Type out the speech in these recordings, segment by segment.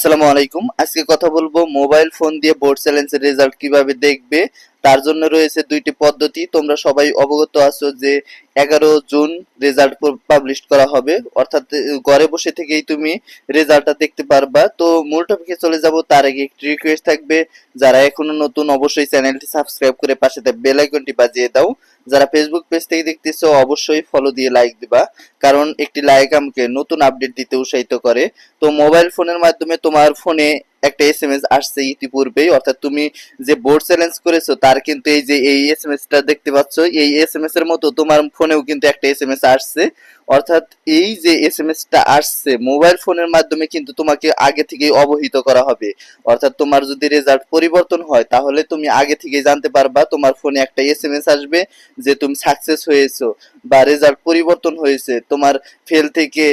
আসসালামু আলাইকুম। আজকে কথা বলব মোবাইল ফোন দিয়ে বোর্ড চ্যালেঞ্জের রেজাল্ট কীভাবে দেখবে, তার জন্য রয়েছে দুইটি পদ্ধতি। তোমরা সবাই অবগত আছো যে এগারো জুন রেজাল্ট পাবলিশ করা হবে। অর্থাৎ ঘরে বসে থেকেই তুমি রেজাল্টটা দেখতে পারবা। তো মূল টপিকে চলে যাব। তার আগে একটি রিকোয়েস্ট থাকবে। যারা এখনও নতুন, অবশ্যই চ্যানেলটি সাবস্ক্রাইব করে পাশে বেল আইকনটি বাজিয়ে দাও। যারা ফেসবুক পেজ থেকে দেখতেছো, অবশ্যই ফলো দিয়ে লাইক দিবা। কারণ একটি লাইক আমাকে নতুন আপডেট দিতে উৎসাহিত করে। তো মোবাইল ফোনের মাধ্যমে তোমার ফোনে একটা এস এম এস আসছে ইতিপূর্বেই। অর্থাৎ তুমি যে বোর্ড চ্যালেঞ্জ করেছ, তার কিন্তু এই যে, এই এস এম টা দেখতে পাচ্ছ, এই এস এম এস এর মতো তোমার ফোনেও কিন্তু একটা এস এম এস আসছে। অর্থাৎ এই যে এস এম টা আসছে মোবাইল ফোনের মাধ্যমে কিন্তু তোমাকে আগে থেকেই অবহিত করা হবে। অর্থাৎ তোমার যদি রেজাল্ট পরিবর্তন হয়, তাহলে তুমি আগে থেকে জানতে পারবা তোমার ফোনে একটা এস এম এস আসবে যে তুমি সাকসেস হয়েছো বা রেজাল্ট পরিবর্তন হয়েছে, তোমার ফেল থেকে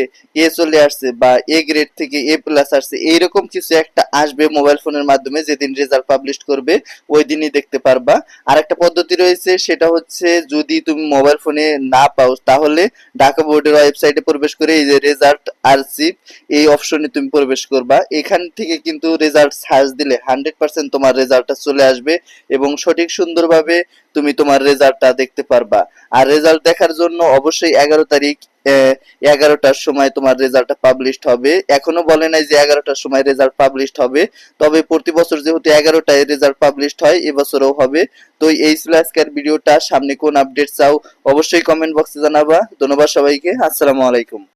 এ চলে আসছে বা এ গ্রেড থেকে এ প্লাস আসছে, এইরকম কিছু একটা আসবে মোবাইল ফোনের মাধ্যমে যেদিন রেজাল্ট পাবলিশ করবে, ওই দিনই দেখতে পারবা। আর একটা পদ্ধতি রয়েছে, সেটা হচ্ছে যদি তুমি মোবাইল ফোনে না পাও, তাহলে ঢাকা বোর্ডের ওয়েবসাইটে প্রবেশ করে এই যে রেজাল্ট আরসিভ এই অপশনে তুমি প্রবেশ করবা। এখান থেকে কিন্তু রেজাল্ট সার্চ দিলে হান্ড্রেড পার্সেন্ট তোমার রেজাল্টটা চলে আসবে এবং সঠিক সুন্দরভাবে তুমি তোমার রেজাল্টটা দেখতে পারবা। আর রেজাল্ট দেখার জন্য অবশ্যই এগারো তারিখ এগারোটার সময় তোমার রেজাল্টটা পাবলিশড হবে। এখনও বলে নাই যে এগারোটার সময় রেজাল্ট পাবলিশড হবে। তবে প্রতি বছর যেহেতু এগারোটায় রেজাল্ট পাবলিশড হয় এবছরও হবে। তো এই ছিল আজকের ভিডিওটা সামনে কোন আপডেট চাও অবশ্যই কমেন্ট বক্সে জানাবা। ধন্যবাদ সবাইকে। আসসালামু আলাইকুম।